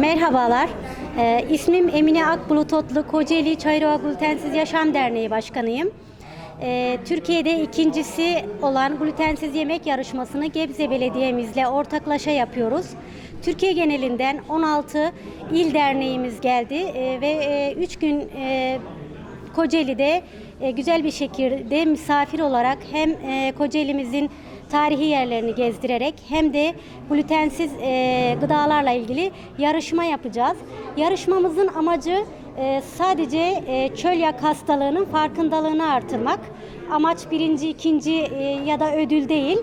Merhabalar. Ee, ismim Emine Akbulutotlu, Kocaeli Çayırova Glutensiz Yaşam Derneği Başkanıyım. Ee, Türkiye'de ikincisi olan glutensiz yemek yarışmasını Gebze Belediye'mizle ortaklaşa yapıyoruz. Türkiye genelinden 16 il derneğimiz geldi Ee, ve 3 gün e, Kocaeli'de e, güzel bir şekilde misafir olarak hem e, Kocaeli'mizin tarihi yerlerini gezdirerek hem de glutensiz e, gıdalarla ilgili yarışma yapacağız. Yarışmamızın amacı e, sadece e, çölyak hastalığının farkındalığını artırmak. Amaç birinci, ikinci e, ya da ödül değil.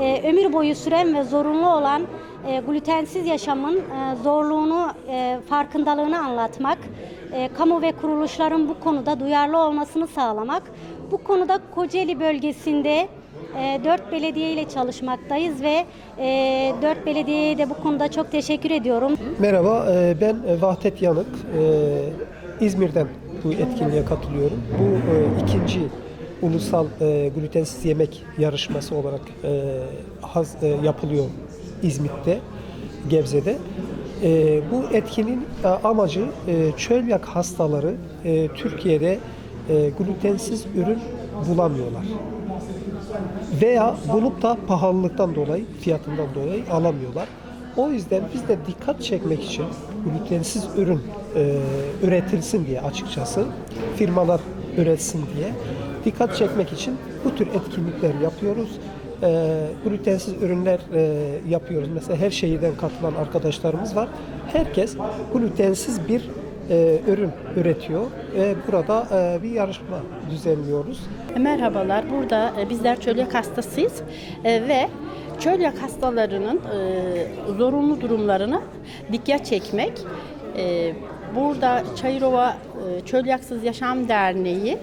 E, ömür boyu süren ve zorunlu olan e, glutensiz yaşamın e, zorluğunu, e, farkındalığını anlatmak, e, kamu ve kuruluşların bu konuda duyarlı olmasını sağlamak. Bu konuda Kocaeli bölgesinde dört belediye ile çalışmaktayız ve e, dört belediyeye de bu konuda çok teşekkür ediyorum. Merhaba, e, ben e, Vahdet Yanık. İzmir'den bu etkinliğe katılıyorum. Bu ikinci ulusal glutensiz yemek yarışması olarak yapılıyor İzmit'te, Gebze'de. Bu etkinin amacı e, çölyak hastaları Türkiye'de e, glutensiz ürün bulamıyorlar veya bulup da pahalılıktan dolayı, fiyatından dolayı alamıyorlar. O yüzden biz de dikkat çekmek için glutensiz ürün e, üretilsin diye açıkçası firmalar üretsin diye dikkat çekmek için bu tür etkinlikler yapıyoruz. E, glutensiz ürünler e, yapıyoruz. Mesela her şehirden katılan arkadaşlarımız var. Herkes glutensiz bir e, ürün üretiyor ve burada e, bir yarışma düzenliyoruz. Merhabalar, burada e, bizler çölyak hastasıyız E, ve çölyak hastalarının e, zorunlu durumlarını dikkat çekmek. E, Burada Çayırova e, Çölyaksız Yaşam Derneği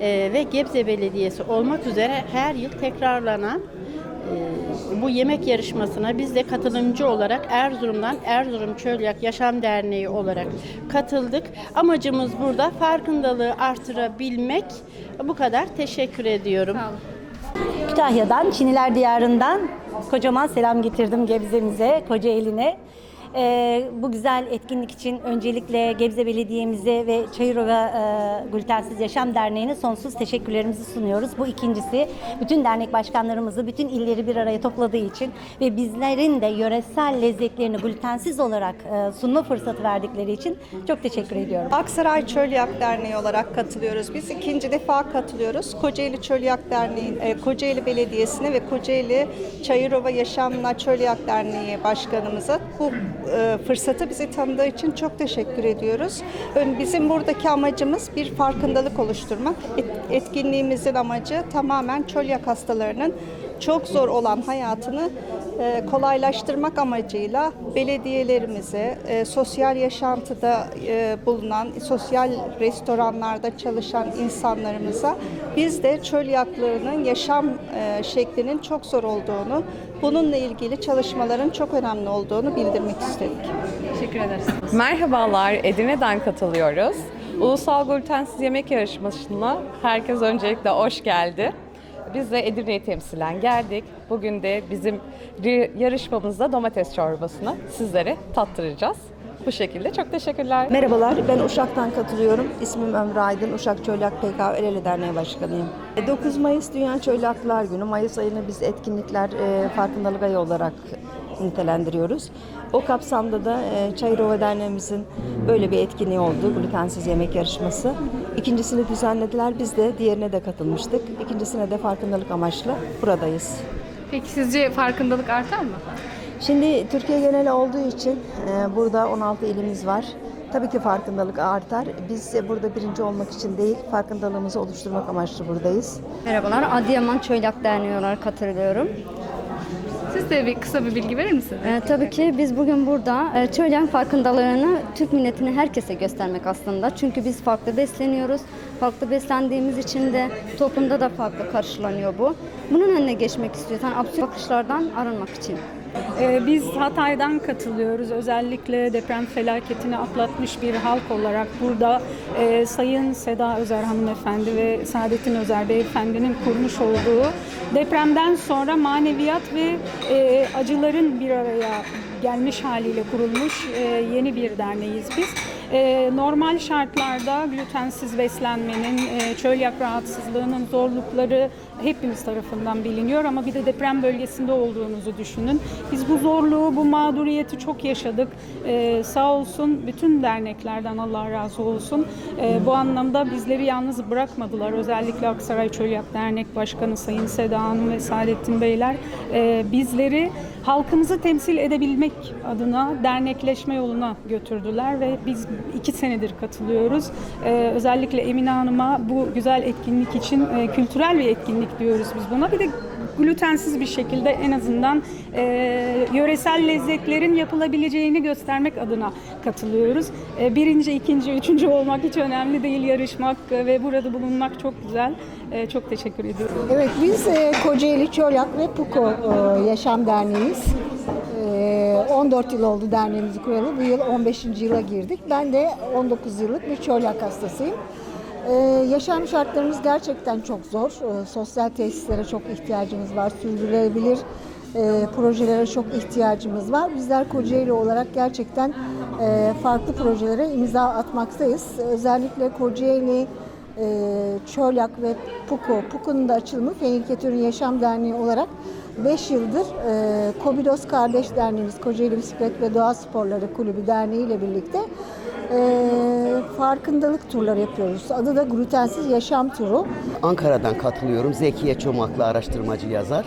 e, ve Gebze Belediyesi olmak üzere her yıl tekrarlanan e, bu yemek yarışmasına biz de katılımcı olarak Erzurum'dan Erzurum Çölyak Yaşam Derneği olarak katıldık. Amacımız burada farkındalığı artırabilmek. Bu kadar. Teşekkür ediyorum. Kütahya'dan, Çiniler Diyarı'ndan kocaman selam getirdim Gebze'mize, Kocaeli'ne. Ee, bu güzel etkinlik için öncelikle Gebze Belediye'mize ve Çayırova e, Glutensiz Yaşam Derneği'ne sonsuz teşekkürlerimizi sunuyoruz. Bu ikincisi bütün dernek başkanlarımızı, bütün illeri bir araya topladığı için ve bizlerin de yöresel lezzetlerini glutensiz olarak e, sunma fırsatı verdikleri için çok teşekkür ediyorum. Aksaray Çölyak Derneği olarak katılıyoruz. Biz ikinci defa katılıyoruz. Kocaeli Çölyak Derneği, e, Kocaeli Belediyesi'ne ve Kocaeli Çayırova Yaşamla Çölyak Derneği Başkanımıza bu e, fırsatı bizi tanıdığı için çok teşekkür ediyoruz. Bizim buradaki amacımız bir farkındalık oluşturmak. Et- Etkinliğimizin amacı tamamen çölyak hastalarının çok zor olan hayatını e, kolaylaştırmak amacıyla belediyelerimize, e, sosyal yaşantıda e, bulunan, sosyal restoranlarda çalışan insanlarımıza biz de çölyaklığının yaşam e, şeklinin çok zor olduğunu, bununla ilgili çalışmaların çok önemli olduğunu bildirmek istedik. Merhabalar, Edirne'den katılıyoruz. Ulusal Glutensiz Yemek Yarışması'na herkes öncelikle hoş geldi. Biz de Edirne'yi temsilen geldik. Bugün de bizim yarışmamızda domates çorbasını sizlere tattıracağız. Bu şekilde çok teşekkürler. Merhabalar, ben Uşak'tan katılıyorum. İsmim Ömrü Aydın, Uşak Çölyak PK El Derneği Başkanıyım. 9 Mayıs Dünya Çölyaklar Günü. Mayıs ayını biz etkinlikler e, farkındalık ayı olarak nitelendiriyoruz. O kapsamda da e, Çayırova Derneğimizin böyle bir etkinliği oldu, glutensiz yemek yarışması. İkincisini düzenlediler, biz de diğerine de katılmıştık. İkincisine de farkındalık amaçlı buradayız. Peki sizce farkındalık artar mı? Şimdi Türkiye geneli olduğu için e, burada 16 ilimiz var. Tabii ki farkındalık artar. Biz de burada birinci olmak için değil, farkındalığımızı oluşturmak amaçlı buradayız. Merhabalar, Adıyaman Çölyak Derneği olarak katılıyorum. Siz de bir kısa bir bilgi verir misiniz? Ee, tabii ki biz bugün burada e, çölyak farkındalığını Türk milletine herkese göstermek aslında. Çünkü biz farklı besleniyoruz. Farklı beslendiğimiz için de toplumda da farklı karşılanıyor bu. Bunun önüne geçmek istiyorsan absürt bakışlardan arınmak için. Ee, Biz Hatay'dan katılıyoruz. Özellikle deprem felaketini atlatmış bir halk olarak burada e, Sayın Seda Özer hanımefendi ve Saadettin Özer beyefendinin kurmuş olduğu depremden sonra maneviyat ve e, acıların bir araya gelmiş haliyle kurulmuş e, yeni bir derneğiz biz. Normal şartlarda glutensiz beslenmenin, çölyak rahatsızlığının zorlukları hepimiz tarafından biliniyor ama bir de deprem bölgesinde olduğunuzu düşünün. Biz bu zorluğu, bu mağduriyeti çok yaşadık. E, sağ olsun bütün derneklerden Allah razı olsun. E, bu anlamda bizleri yalnız bırakmadılar. Özellikle Aksaray Çölyak Dernek Başkanı Sayın Seda Hanım ve Saadettin Beyler e, bizleri halkımızı temsil edebilmek adına dernekleşme yoluna götürdüler ve biz iki senedir katılıyoruz. Ee, özellikle Emine Hanım'a bu güzel etkinlik için e, kültürel bir etkinlik diyoruz biz buna. Bir de glutensiz bir şekilde en azından e, yöresel lezzetlerin yapılabileceğini göstermek adına katılıyoruz. E, birinci, ikinci, üçüncü olmak hiç önemli değil yarışmak e, ve burada bulunmak çok güzel. E, çok teşekkür ediyorum. Evet biz e, Kocaeli Çolyak ve Puko e, Yaşam Derneği'yiz. E, 14 yıl oldu derneğimizi kuralı. Bu yıl 15. yıla girdik. Ben de 19 yıllık bir çölyak hastasıyım. E, yaşam şartlarımız gerçekten çok zor. E, sosyal tesislere çok ihtiyacımız var. Sürdürülebilir e, projelere çok ihtiyacımız var. Bizler Kocaeli olarak gerçekten e, farklı projelere imza atmaktayız. Özellikle Kocaeli e, Çölyak ve Puko, Puko'nun da açılımı Feniketör'ün Yaşam Derneği olarak 5 yıldır e, Kobidos Kardeş Derneğimiz, Kocaeli Bisiklet ve Doğa Sporları Kulübü Derneği ile birlikte farkındalık turları yapıyoruz. Adı da Glutensiz Yaşam Turu. Ankara'dan katılıyorum. Zekiye Çomaklı araştırmacı yazar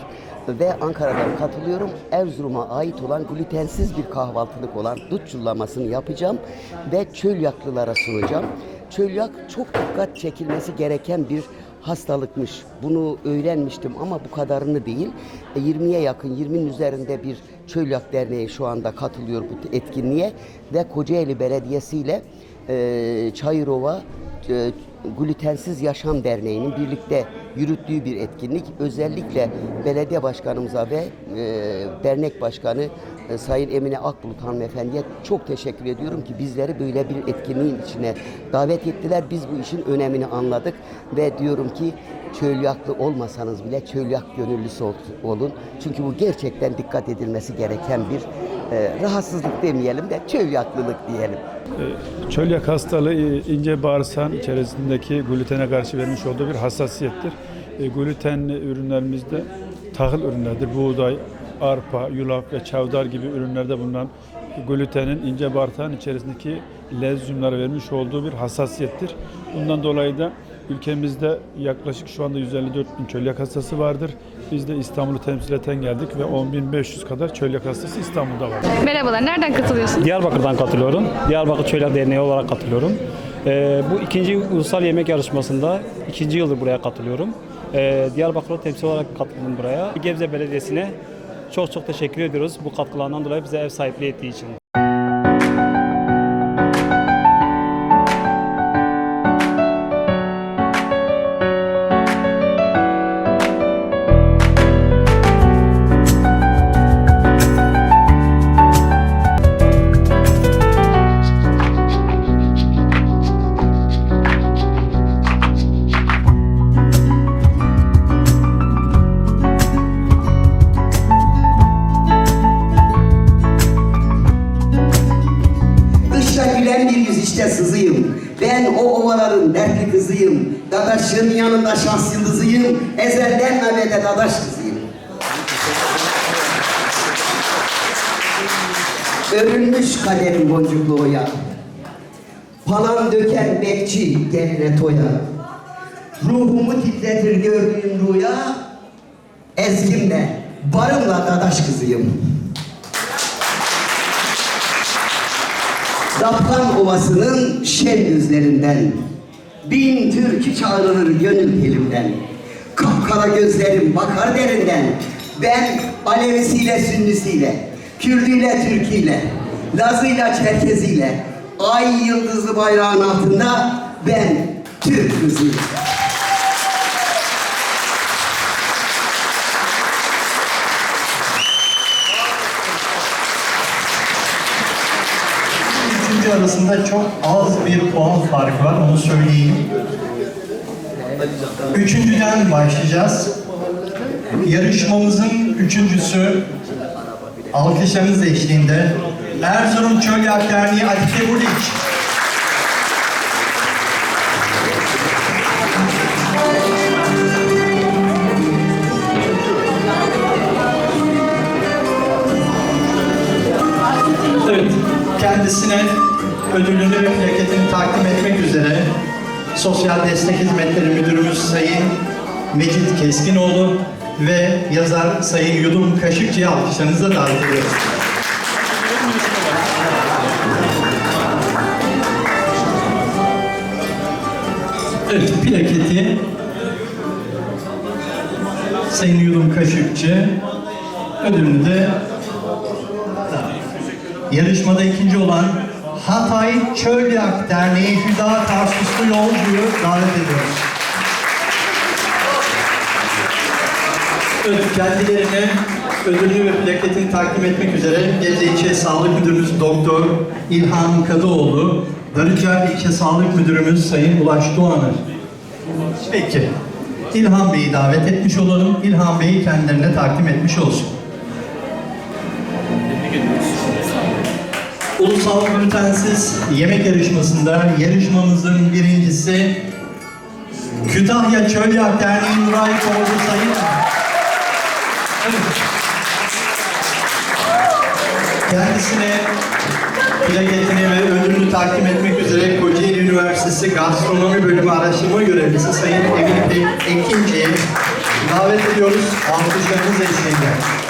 ve Ankara'dan katılıyorum. Erzurum'a ait olan glutensiz bir kahvaltılık olan dut çullamasını yapacağım ve çölyaklılara sunacağım. Çölyak çok dikkat çekilmesi gereken bir hastalıkmış. Bunu öğrenmiştim ama bu kadarını değil. E, 20'ye yakın, 20'nin üzerinde bir Çölyak Derneği şu anda katılıyor bu etkinliğe ve Kocaeli Belediyesi ile e, Çayırova e, Glutensiz Yaşam Derneği'nin birlikte yürüttüğü bir etkinlik. Özellikle belediye başkanımıza ve e, dernek başkanı e, Sayın Emine Akbulut hanımefendiye çok teşekkür ediyorum ki bizleri böyle bir etkinliğin içine davet ettiler. Biz bu işin önemini anladık ve diyorum ki çölyaklı olmasanız bile çölyak gönüllüsü ol- olun. Çünkü bu gerçekten dikkat edilmesi gereken bir e, rahatsızlık demeyelim de çölyaklılık diyelim. Çölyak hastalığı e, ince bağırsağın içerisindeki glutene karşı vermiş olduğu bir hassasiyettir. E, Gluten ürünlerimizde tahıl ürünlerdir. Buğday, arpa, yulaf ve çavdar gibi ürünlerde bulunan glutenin ince bağırsağın içerisindeki lezyumlara vermiş olduğu bir hassasiyettir. Bundan dolayı da ülkemizde yaklaşık şu anda 154 bin çölyak hastası vardır. Biz de İstanbul'u temsil eten geldik ve 10.500 kadar çölyak hastası İstanbul'da var. Merhabalar, nereden katılıyorsunuz? Diyarbakır'dan katılıyorum. Diyarbakır Çölyak Derneği olarak katılıyorum. Ee, bu ikinci ulusal yemek yarışmasında ikinci yıldır buraya katılıyorum. Ee, Diyarbakır'ı temsil olarak katıldım buraya. Gebze Belediyesi'ne çok çok teşekkür ediyoruz bu katkılarından dolayı bize ev sahipliği ettiği için. Dadaşın yanında şans yıldızıyım. Ezelden ebede dadaş kızıyım. Örülmüş kaderim boncuklu oya. Palan döken bekçi geline toya. Ruhumu titretir gördüğüm rüya. Ezgimle, barımla dadaş kızıyım. Zaplan Ovası'nın şen yüzlerinden Bin türkü çağrılır gönül elimden Kapkara gözlerim bakar derinden. Ben Alevisiyle Sünnisiyle Kürdüyle Türküyle Lazıyla Çerkeziyle Ay yıldızlı bayrağın altında Ben Türk kızıyım Üçüncü çok az bir puan farkı var, onu söyleyeyim. Üçüncüden başlayacağız. Yarışmamızın üçüncüsü alkışlarınız eşliğinde Erzurum Çölyak Derneği Atike Buliç. Evet, kendisine ödülünü ve plaketini takdim etmek üzere Sosyal Destek Hizmetleri Müdürümüz Sayın Mecit Keskinoğlu ve yazar Sayın Yudum Kaşıkçı'yı alkışlarınızla davet ediyoruz. Evet, plaketi Sayın Yudum Kaşıkçı ödülünü de Yarışmada ikinci olan Hatay Çölyak Derneği Hüda Tarsuslu Yolcu'yu davet ediyoruz. Evet, kendilerine ödülünü ve plaketini takdim etmek üzere Gebze İlçe Sağlık Müdürümüz Doktor İlhan Kadıoğlu, Darıca İlçe Sağlık Müdürümüz Sayın Ulaş Doğanır. Peki, İlhan Bey'i davet etmiş olalım. İlhan Bey'i kendilerine takdim etmiş olsun. Ulusal glutensiz yemek yarışmasında yarışmamızın birincisi Kütahya Çölyak Derneği Nuray Kordu Sayın. Kendisine plaketini ve ödülünü takdim etmek üzere Kocaeli Üniversitesi Gastronomi Bölümü Araştırma Görevlisi Sayın Emin Ekinci'yi davet ediyoruz. Alkışlarınız eşliğinde.